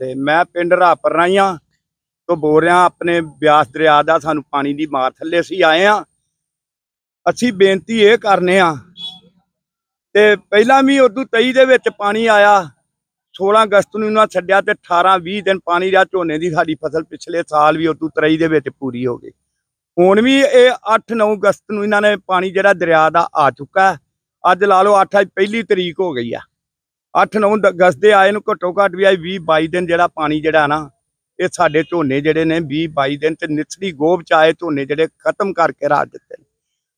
ਤੇ ਮੈਂ ਪਿੰਡ ਰਾਪਰ ਰਾਈਆਂ ਤੋਂ ਬੋਲ ਰਿਹਾ ਆਪਣੇ ਬਿਆਸ ਦਰਿਆ ਦਾ ਸਾਨੂੰ ਪਾਣੀ ਦੀ ਮਾਰ ਥੱਲੇ ਅਸੀਂ ਆਏ ਆ ਅਸੀਂ ਬੇਨਤੀ ਇਹ ਕਰਨੇ ਆ ਤੇ ਪਹਿਲਾਂ ਵੀ ਉਦੋਂ 23 ਦੇ ਵਿੱਚ ਪਾਣੀ ਆਇਆ 16 ਅਗਸਤ ਨੂੰ ਇਹਨਾਂ ਛੱਡਿਆ ਤੇ 18 20 ਦਿਨ ਪਾਣੀ ਰਿਹਾ ਝੋਨੇ ਦੀ ਸਾਡੀ ਫਸਲ ਪਿਛਲੇ ਸਾਲ ਵੀ ਉਦੋਂ 23 ਦੇ ਵਿੱਚ ਪੂਰੀ ਹੋ ਗਈ। ਹੁਣ ਵੀ ਇਹ 8 9 ਅਗਸਤ ਨੂੰ ਇਹਨਾਂ ਨੇ ਪਾਣੀ ਜਿਹੜਾ ਦਰਿਆ ਦਾ ਆ ਚੁੱਕਾ ਅੱਜ ਲਾ ਲਓ 8 ਪਹਿਲੀ ਤਰੀਕ ਹੋ ਗਈ ਆ। 8 9 ਅਗਸਤ ਦੇ ਆਏ ਨੂੰ ਘੱਟੋ ਘੱਟ ਵੀ ਆਈ 20 22 ਦਿਨ ਜਿਹੜਾ ਪਾਣੀ ਜਿਹੜਾ ਨਾ, ਇਹ ਸਾਡੇ ਝੋਨੇ ਜਿਹੜੇ ਨੇ 20 22 ਦਿਨ ਤੇ ਨਿਚਲੀ ਗੋਬ ਚ ਆਏ ਝੋਨੇ ਜਿਹੜੇ ਖਤਮ ਕਰਕੇ ਰਾਜ ਦਿੱਤੇ ਨੇ।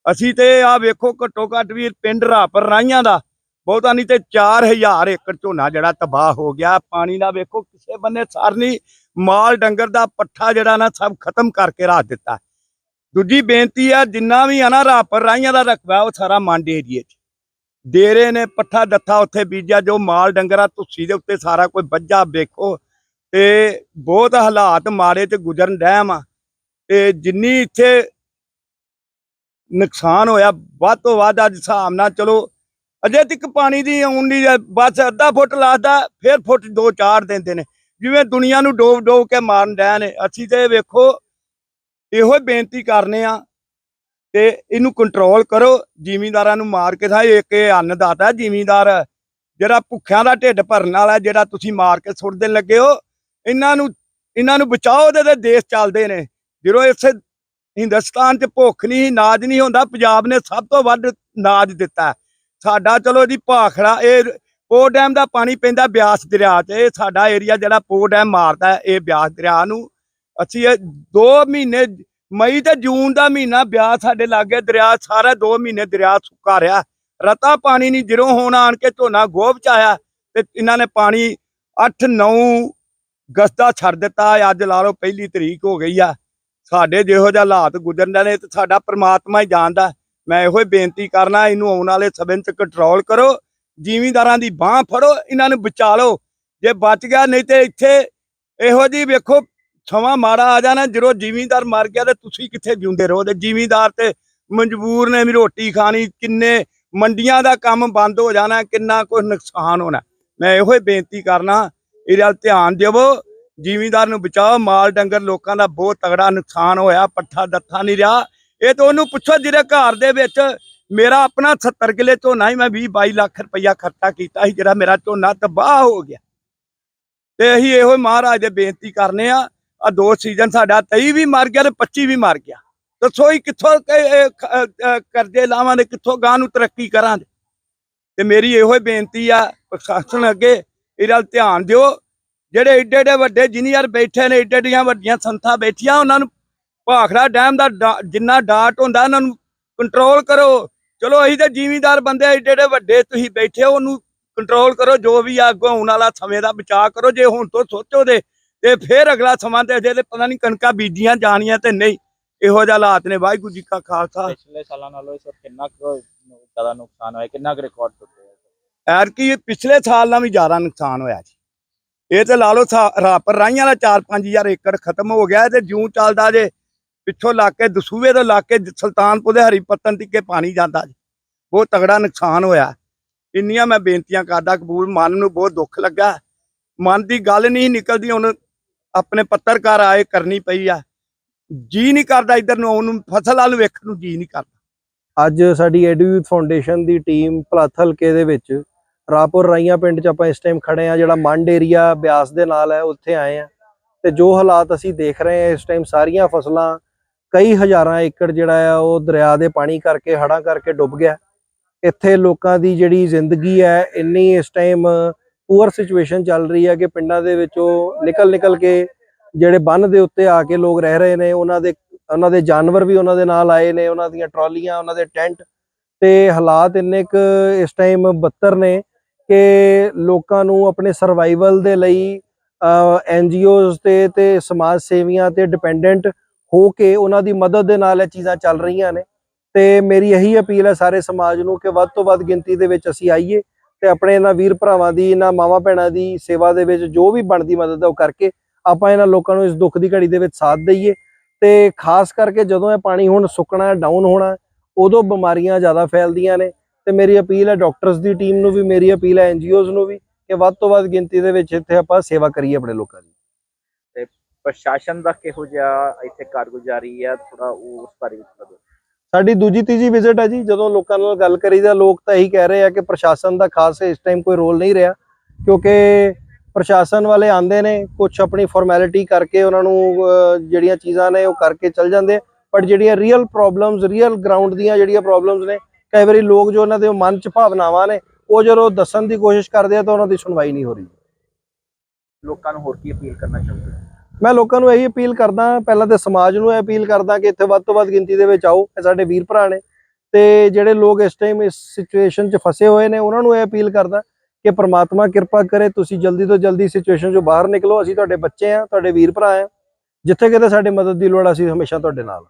ਅਸੀਂ ਤੇ ਆ ਵੇਖੋ ਘੱਟੋ ਘੱਟ ਵੀ ਪਿੰਡ ਰਾਪਰ ਰਾਈਆਂ ਦਾ, ਬਹੁਤਾ ਨਹੀਂ ਤੇ 4000 ਏਕੜ ਝੋਨਾ ਜਿਹੜਾ ਤਬਾਹ ਹੋ ਗਿਆ। ਪਾਣੀ ਦਾ ਵੇਖੋ ਕਿਸੇ ਬੰਨੇ ਸਰਨੀ ਮਾਲ ਡੰਗਰ ਦਾ ਪੱਠਾ ਜਿਹੜਾ ਨਾ ਸਭ ਖਤਮ ਕਰਕੇ ਰਾਜ ਦਿੱਤਾ। ਦੂਜੀ ਬੇਨਤੀ ਆ ਜਿੰਨਾ ਵੀ ਆ ਨਾ ਰਾਪਰ ਰਾਈਆਂ ਦਾ ਰਕਬਾ, ਉਹ ਸਾਰਾ ਮੰਡ ਏਰੀਏ 'ਚ। ਡੇਰੇ ਨੇ ਪੱਠਾ ਦੱਥਾ ਉੱਥੇ ਬੀਜਿਆ, ਜੋ ਮਾਲ ਡੰਗਰਾ ਤੁਸੀ ਦੇ ਉੱਤੇ ਸਾਰਾ ਕੋਈ ਵੱਜਾ, ਵੇਖੋ। ਤੇ ਬਹੁਤ ਹਾਲਾਤ ਮਾੜੇ ਤੇ ਗੁਜ਼ਰਨ ਡੈਮ ਆ। ਤੇ ਜਿੰਨੀ ਇੱਥੇ ਨੁਕਸਾਨ ਹੋਇਆ, ਵੱਧ ਤੋਂ ਵੱਧ ਅੱਜ ਹਿਸਾਬ ਨਾਲ ਚਲੋ, ਅਜੇ ਤੱਕ ਪਾਣੀ ਦੀ ਆਉਣ ਬਸ ਅੱਧਾ ਫੁੱਟ ਲਾਦਾ ਫਿਰ ਫੁੱਟ ਦੋ ਚਾਰ ਦਿੰਦੇ ਨੇ। ਜਿਵੇਂ ਦੁਨੀਆ ਨੂੰ ਡੋਬ ਡੋਬ ਕੇ ਮਾਰਨ ਡੈ ਨੇ, ਅਸੀਂ ਤੇ ਵੇਖੋ, ਇਹੋ ਬੇਨਤੀ ਕਰਨੇ ਆ ਤੇ ਇਹਨੂੰ ਕੰਟਰੋਲ ਕਰੋ। ਜ਼ਿਮੀਂਦਾਰਾਂ ਨੂੰ ਮਾਰ ਕੇ ਥਾ ਇੱਕ ਇਹ ਅੰਨਦਾਤਾ ਜ਼ਿਮੀਂਦਾਰ ਜਿਹੜਾ ਭੁੱਖਿਆਂ ਦਾ ਢਿੱਡ ਭਰਨ ਵਾਲਾ ਜਿਹੜਾ ਤੁਸੀਂ ਮਾਰ ਕੇ ਸੁੱਟ ਦੇਣ ਲੱਗੇ ਹੋ, ਇਹਨਾਂ ਨੂੰ ਇਹਨਾਂ ਨੂੰ ਬਚਾਓ ਤੇ ਦੇਸ਼ ਚੱਲਦੇ ਨੇ। ਜਦੋਂ ਇਸੇ ਹਿੰਦੁਸਤਾਨ 'ਚ ਭੁੱਖ ਨਹੀਂ, ਨਾਜ ਨਹੀਂ ਹੁੰਦਾ। ਪੰਜਾਬ ਨੇ ਸਭ ਤੋਂ ਵੱਧ ਨਾਜ ਦਿੱਤਾ ਸਾਡਾ, ਚਲੋ ਜੀ, ਭਾਖੜਾ, ਇਹ ਪੋ ਡੈਮ ਦਾ ਪਾਣੀ ਪੈਂਦਾ ਬਿਆਸ ਦਰਿਆ 'ਚ। ਇਹ ਸਾਡਾ ਏਰੀਆ ਜਿਹੜਾ ਪੋ ਡੈਮ ਮਾਰਦਾ ਇਹ ਬਿਆਸ ਦਰਿਆ ਨੂੰ। ਅਸੀਂ ਇਹ 2 ਮਹੀਨੇ ਮਈ ਤੇ ਜੂਨ ਦਾ ਮਹੀਨਾ ਵਿਆਹ ਸਾਡੇ ਲਾਗੇ ਦਰਿਆ, ਸਾਰਾ 2 ਮਹੀਨੇ ਦਰਿਆ ਸੁੱਕਾ ਰਿਹਾ। ਰਤਾ ਪਾਣੀ ਨਹੀਂ ਜਿਰੋਂ ਹੋਣ ਆਣ ਕੇ ਝੋਨਾ ਗੋਭ ਚ ਆਇਆ ਤੇ ਇਹਨਾਂ ਨੇ ਪਾਣੀ 8 9 ਗਸਤਾ ਛੱਡ ਦਿੱਤਾ, ਅੱਜ ਲਾ ਲਓ ਪਹਿਲੀ ਤਰੀਕ ਹੋ ਗਈ ਆ। ਸਾਡੇ ਜਿਹੋ ਜਿਹਾ ਹਾਲਾਤ ਗੁਜ਼ਰਨ ਨੇ ਤੇ ਸਾਡਾ ਪ੍ਰਮਾਤਮਾ ਹੀ ਜਾਣਦਾ। ਮੈਂ ਇਹੋ ਹੀ ਬੇਨਤੀ ਕਰਨਾ, ਇਹਨੂੰ ਆਉਣ ਵਾਲੇ ਸਮੇਂ 'ਚ ਕੰਟਰੋਲ ਕਰੋ, ਜ਼ਿਮੀਂਦਾਰਾਂ ਦੀ ਬਾਹ ਫੜੋ, ਇਹਨਾਂ ਨੂੰ ਬਚਾ ਲਓ। ਜੇ ਬਚ ਗਿਆ, ਨਹੀਂ ਤੇ ਇੱਥੇ ਇਹੋ ਜੀ ਵੇਖੋ ਸਮਾਂ ਮਾੜਾ ਆ ਜਾਣਾ, ਜਦੋਂ ਜ਼ਿਮੀਂਦਾਰ ਮਰ ਗਿਆ ਤੇ ਤੁਸੀਂ ਕਿੱਥੇ ਜਿਉਂਦੇ ਰਹੋ? ਤੇ ਜ਼ਿਮੀਂਦਾਰ ਤੇ ਮਜਬੂਰ ਨੇ ਵੀ ਰੋਟੀ ਖਾਣੀ, ਕਿੰਨੇ ਮੰਡੀਆਂ ਦਾ ਕੰਮ ਬੰਦ ਹੋ ਜਾਣਾ, ਕਿੰਨਾ ਕੁਝ ਨੁਕਸਾਨ ਹੋਣਾ। ਮੈਂ ਇਹੋ ਹੀ ਬੇਨਤੀ ਕਰਨਾ, ਇਹਦੇ ਵੱਲ ਧਿਆਨ ਦਿਵੋ ਜ਼ਿਮੀਂਦਾਰ ਨੂੰ ਬਚਾਓ, ਮਾਲ ਡੰਗਰ ਲੋਕਾਂ ਦਾ ਬਹੁਤ ਤਗੜਾ ਨੁਕਸਾਨ ਹੋਇਆ, ਪੱਠਾ ਦੱਥਾ ਨਹੀਂ ਰਿਹਾ। ਇਹ ਤਾਂ ਉਹਨੂੰ ਪੁੱਛੋ ਜਿਹੜੇ ਘਰ ਦੇ ਵਿੱਚ ਮੇਰਾ ਆਪਣਾ 70 ਕਿਲੇ ਝੋਨਾ ਹੀ ਮੈਂ 20 22 ਲੱਖ ਰੁਪਇਆ ਖਰਚਾ ਕੀਤਾ ਸੀ, ਜਿਹੜਾ ਮੇਰਾ ਝੋਨਾ ਤਬਾਹ ਹੋ ਗਿਆ। ਤੇ ਅਸੀਂ ਇਹੋ ਹੀ ਮਹਾਰਾਜ ਦੇ ਬੇਨਤੀ ਕਰਨੇ ਆ ਆ ਦੋ ਸੀਜ਼ਨ ਸਾਡਾ 23 ਵੀ ਮਰ ਗਿਆ ਤੇ 25 ਵੀ ਮਰ ਗਿਆ। ਦੱਸੋ ਹੀ ਕਿੱਥੋਂ ਕ- ਇਹ ਖ- ਕਰਜ਼ੇ ਲਾਵਾਂਗੇ ਕਿੱਥੋਂ ਗਾਂ ਨੂੰ ਤਰੱਕੀ ਕਰਾਂਗੇ ਤੇ? ਮੇਰੀ ਇਹੋ ਹੀ ਬੇਨਤੀ ਆ, ਪ੍ਰਸ਼ਾਸਨ ਅੱਗੇ ਇਹਦਾ ਧਿਆਨ ਦਿਓ। ਜਿਹੜੇ ਏਡੇ ਏਡੇ ਵੱਡੇ ਇੰਜੀਨੀਅਰ ਬੈਠੇ ਨੇ, ਏਡੇ ਏਡੀਆਂ ਵੱਡੀਆਂ ਸੰਸਥਾ ਬੈਠੀਆਂ, ਉਹਨਾਂ ਨੂੰ ਭਾਖੜਾ ਡੈਮ ਦਾ ਡਾ- ਜਿੰਨਾ ਡਾਟ ਹੁੰਦਾ, ਉਹਨਾਂ ਨੂੰ ਕੰਟਰੋਲ ਕਰੋ। ਚਲੋ ਅਸੀਂ ਤਾਂ ਜ਼ਿਮੀਂਦਾਰ ਬੰਦੇ ਏਡੇ ਏਡੇ ਵੱਡੇ ਤੁਸੀਂ ਬੈਠੇ ਹੋ, ਉਹਨੂੰ ਕੰਟਰੋਲ ਕਰੋ, ਜੋ ਵੀ ਆ, ਅੱਗੋਂ ਆਉਣ ਵਾਲਾ ਸਮੇਂ ਦਾ ਬਚਾਅ ਕਰੋ। ਜੇ ਹੁਣ ਤੋਂ ਸੋਚੋ ਦੇ ਤੇ ਫਿਰ ਅਗਲਾ ਸਮਾਂ ਤੇ ਅਜੇ ਤੇ ਪਤਾ ਨਹੀਂ ਕਣਕਾਂ ਬੀਜੀਆਂ ਜਾਣੀਆਂ ਤੇ ਨਹੀਂ। ਇਹੋ ਜਿਹਾ ਹਾਲਾਤ ਨੇ। ਵਾਹਿਗੁਰੂ ਜੀ ਕਾ ਖਾਲਸਾ। ਪਿਛਲੇ ਸਾਲਾਂ ਨਾਲੋਂ ਇਸ ਵਾਰ ਕਿੰਨਾ ਕੁ ਜ਼ਿਆਦਾ ਨੁਕਸਾਨ ਹੋਇਆ ਕਿੰਨਾ ਕੁ ਰਿਕਾਰਡ ਟੁੱਟੇ ਆ? ਐਰਕੀ ਪਿਛਲੇ ਸਾਲ ਨਾਲ ਵੀ ਜ਼ਿਆਦਾ ਨੁਕਸਾਨ ਹੋਇਆ ਜੀ। ਇਹ ਤੇ ਲਾ ਲਓ ਰਾਪਰ ਰਾਈਆਂ ਦਾ 4-5000 ਏਕੜ ਖਤਮ ਹੋ ਗਿਆ ਤੇ ਜੂੰ ਚੱਲਦਾ ਜੇ ਪਿੱਛੋਂ ਲਾ ਕੇ ਦਸੂਵੇ ਤੋਂ ਲਾ ਕੇ ਸੁਲਤਾਨਪੁਰ ਦੇ ਹਰੀਪੱਤਨ ਤੱਕੇ ਪਾਣੀ ਜਾਂਦਾ ਜੀ। ਬਹੁਤ ਤਗੜਾ ਨੁਕਸਾਨ ਹੋਇਆ। ਇੰਨੀਆਂ ਮੈਂ ਬੇਨਤੀਆਂ ਕਰਦਾ ਕਬੂਲ ਮਨ ਨੂੰ ਬਹੁਤ ਦੁੱਖ ਲੱਗਾ। ਮਨ ਦੀ ਗੱਲ ਨਹੀਂ ਨਿਕਲਦੀ ਹੁਣ ਆਪਣੇ ਪੱਤਰਕਾਰ ਆਏ ਕਰਨੀ ਪਈ ਆ। ਜੀ ਨਹੀਂ ਕਰਦਾ ਇਧਰ ਨੂੰ ਆਉਣ ਨੂੰ ਫਸਲ ਵੱਲ ਵੇਖਣ ਨੂੰ ਜੀ ਨਹੀਂ ਕਰਦਾ। ਅੱਜ ਸਾਡੀ ਐਡੂ ਫਾਊਂਡੇਸ਼ਨ ਦੀ ਟੀਮ ਭਲੱਥ ਹਲਕੇ ਦੇ ਵਿੱਚ ਰਾਪੁਰ ਰਾਈਆਂ ਪਿੰਡ 'ਚ ਆਪਾਂ ਇਸ ਟਾਈਮ ਖੜੇ ਆ, ਜਿਹੜਾ ਮੰਡ ਏਰੀਆ ਬਿਆਸ ਦੇ ਨਾਲ ਹੈ, ਉੱਥੇ ਆਏ ਆ। ਤੇ ਜੋ ਹਾਲਾਤ ਅਸੀਂ ਦੇਖ ਰਹੇ ਆ, ਇਸ ਟਾਈਮ ਸਾਰੀਆਂ ਫਸਲਾਂ, ਕਈ ਹਜ਼ਾਰਾਂ ਏਕੜ ਜਿਹੜਾ ਆ, ਉਹ ਦਰਿਆ ਦੇ ਪਾਣੀ ਕਰਕੇ, ਹੜ੍ਹਾਂ ਕਰਕੇ ਡੁੱਬ ਗਿਆ। ਇੱਥੇ ਲੋਕਾਂ ਦੀ ਜਿਹੜੀ ਜ਼ਿੰਦਗੀ ਹੈ, ਇੰਨੀ ਇਸ ਟਾਈਮ ਪੂਅਰ ਸਿਚੁਏਸ਼ਨ ਚੱਲ ਰਹੀ ਹੈ ਕਿ ਪਿੰਡਾਂ ਦੇ ਵਿੱਚੋਂ ਨਿਕਲ ਨਿਕਲ ਕੇ ਜਿਹੜੇ ਬੰਨ ਦੇ ਉੱਤੇ ਆ ਕੇ ਲੋਕ ਰਹਿ ਰਹੇ ਨੇ, ਉਹਨਾਂ ਦੇ ਉਹਨਾਂ ਦੇ ਜਾਨਵਰ ਵੀ ਉਹਨਾਂ ਦੇ ਨਾਲ ਆਏ ਨੇ, ਉਹਨਾਂ ਦੀਆਂ ਟਰਾਲੀਆਂ, ਉਹਨਾਂ ਦੇ ਟੈਂਟ ਤੇ ਹਾਲਾਤ ਇੰਨੇ ਕੁ ਇਸ ਟਾਈਮ ਬੱਤਰ ਨੇ ਕਿ ਲੋਕਾਂ ਨੂੰ ਆਪਣੇ ਸਰਵਾਈਵਲ ਦੇ ਲਈ ਐਨਜੀਓਜ਼ ਤੇ ਤੇ ਸਮਾਜ ਸੇਵੀਆਂ ਤੇ ਡਿਪੈਂਡੈਂਟ ਹੋ ਕੇ ਉਹਨਾਂ ਦੀ ਮਦਦ ਦੇ ਨਾਲ ਇਹ ਚੀਜ਼ਾਂ ਚੱਲ ਰਹੀਆਂ ਨੇ ਤੇ ਮੇਰੀ ਇਹੀ ਅਪੀਲ ਹੈ ਸਾਰੇ ਸਮਾਜ ਨੂੰ ਕਿ ਵੱਧ ਤੋਂ ਵੱਧ ਗਿਣਤੀ ਦੇ ਵਿੱਚ ਅਸੀਂ ਆਈਏ ਤੇ ਆਪਣੇ ਇਹਨਾਂ ਵੀਰ ਭਰਾਵਾਂ ਦੀ, ਇਹਨਾਂ ਮਾਵਾਂ ਭੈਣਾਂ ਦੀ ਸੇਵਾ ਦੇ ਵਿੱਚ ਜੋ ਵੀ ਬਣਦੀ ਮਦਦ ਉਹ ਕਰਕੇ ਆਪਾਂ ਇਹਨਾਂ ਲੋਕਾਂ ਨੂੰ ਇਸ ਦੁੱਖ ਦੀ ਘੜੀ ਦੇ ਵਿੱਚ ਸਾਥ ਦਈਏ। ਤੇ ਖਾਸ ਕਰਕੇ ਜਦੋਂ ਇਹ ਪਾਣੀ ਹੁਣ ਸੁੱਕਣਾ ਡਾਊਨ ਹੋਣਾ, ਉਦੋਂ ਬਿਮਾਰੀਆਂ ਜ਼ਿਆਦਾ ਫੈਲਦੀਆਂ ਨੇ। ਤੇ ਮੇਰੀ ਅਪੀਲ ਹੈ ਡਾਕਟਰਸ ਦੀ ਟੀਮ ਨੂੰ ਵੀ, ਮੇਰੀ ਅਪੀਲ ਹੈ ਐਨਜੀਓਜ਼ ਨੂੰ ਵੀ ਕਿ ਵੱਧ ਤੋਂ ਵੱਧ ਗਿਣਤੀ ਦੇ ਵਿੱਚ ਇੱਥੇ ਆਪਾਂ ਸੇਵਾ ਕਰੀਏ ਆਪਣੇ ਲੋਕਾਂ ਦੀ। ਪ੍ਰਸ਼ਾਸਨ ਦਾ ਕਿਹੋ ਜਿਹਾ ਇੱਥੇ ਕਾਰਗੁਜ਼ਾਰੀ ਹੈ ਥੋੜਾ ਉਸ ਬਾਰੇ ਵਿੱਚ ਦੱਸੋ। ਸਾਡੀ ਦੂਜੀ ਤੀਜੀ ਵਿਜ਼ਿਟ ਹੈ ਜੀ, ਜਦੋਂ ਲੋਕਾਂ ਨਾਲ ਗੱਲ ਕਰੀਦਾ, ਲੋਕ ਤਾਂ ਇਹੀ ਕਹਿ ਰਹੇ ਆ ਕਿ ਪ੍ਰਸ਼ਾਸਨ ਦਾ ਖਾਸ ਇਸ ਟਾਈਮ ਕੋਈ ਰੋਲ ਨਹੀਂ ਰਿਹਾ, ਕਿਉਂਕਿ ਪ੍ਰਸ਼ਾਸਨ ਵਾਲੇ ਆਂਦੇ ਨੇ ਕੁਝ ਆਪਣੀ ਫਾਰਮੈਲਿਟੀ ਕਰਕੇ ਉਹਨਾਂ ਨੂੰ ਜਿਹੜੀਆਂ ਚੀਜ਼ਾਂ ਨੇ ਉਹ ਕਰਕੇ ਚੱਲ ਜਾਂਦੇ ਬਟ ਜਿਹੜੀਆਂ ਰੀਅਲ ਪ੍ਰੋਬਲਮਸ ਰੀਅਲ ਗਰਾਊਂਡ ਦੀਆਂ ਜਿਹੜੀਆਂ ਪ੍ਰੋਬਲਮਸ ਨੇ, ਕਈ ਵਾਰੀ ਲੋਕ ਜੋ ਉਹਨਾਂ ਦੇ ਮਨ 'ਚ ਭਾਵਨਾਵਾਂ ਨੇ, ਉਹ ਜਦੋਂ ਦੱਸਣ ਦੀ ਕੋਸ਼ਿਸ਼ ਕਰਦੇ ਆ ਤਾਂ ਉਹਨਾਂ ਦੀ ਸੁਣਵਾਈ ਨਹੀਂ ਹੋ ਰਹੀ। ਲੋਕਾਂ ਨੂੰ ਹੋਰ ਕੀ ਅਪੀਲ ਕਰਨਾ ਚਾਹੁੰਦੇ ਮੈਂ ਲੋਕਾਂ ਨੂੰ ਇਹੀ ਅਪੀਲ ਕਰਦਾ, ਪਹਿਲਾਂ ਤੇ ਸਮਾਜ ਨੂੰ ਇਹ ਅਪੀਲ ਕਰਦਾ ਕਿ ਇੱਥੇ ਵੱਧ ਤੋਂ ਵੱਧ ਗਿਣਤੀ ਦੇ ਵਿੱਚ ਆਓ, ਇਹ ਸਾਡੇ ਵੀਰ ਭਰਾ ਨੇ। ਤੇ ਜਿਹੜੇ ਲੋਕ ਇਸ ਟਾਈਮ ਇਸ ਸਿਚੁਏਸ਼ਨ 'ਚ ਫਸੇ ਹੋਏ ਨੇ, ਉਹਨਾਂ ਨੂੰ ਇਹ ਅਪੀਲ ਕਰਦਾ ਕਿ ਪ੍ਰਮਾਤਮਾ ਕਿਰਪਾ ਕਰੇ, ਤੁਸੀਂ ਜਲਦੀ ਤੋਂ ਜਲਦੀ ਸਿਚੁਏਸ਼ਨ 'ਚੋਂ ਬਾਹਰ ਨਿਕਲੋ। ਅਸੀਂ ਤੁਹਾਡੇ ਬੱਚੇ ਆ, ਤੁਹਾਡੇ ਵੀਰ ਭਰਾ ਆ। ਜਿੱਥੇ ਕਿਤੇ ਸਾਡੀ ਮਦਦ ਦੀ ਲੋੜ ਅਸੀਂ ਹਮੇਸ਼ਾ ਤੁਹਾਡੇ ਨਾਲ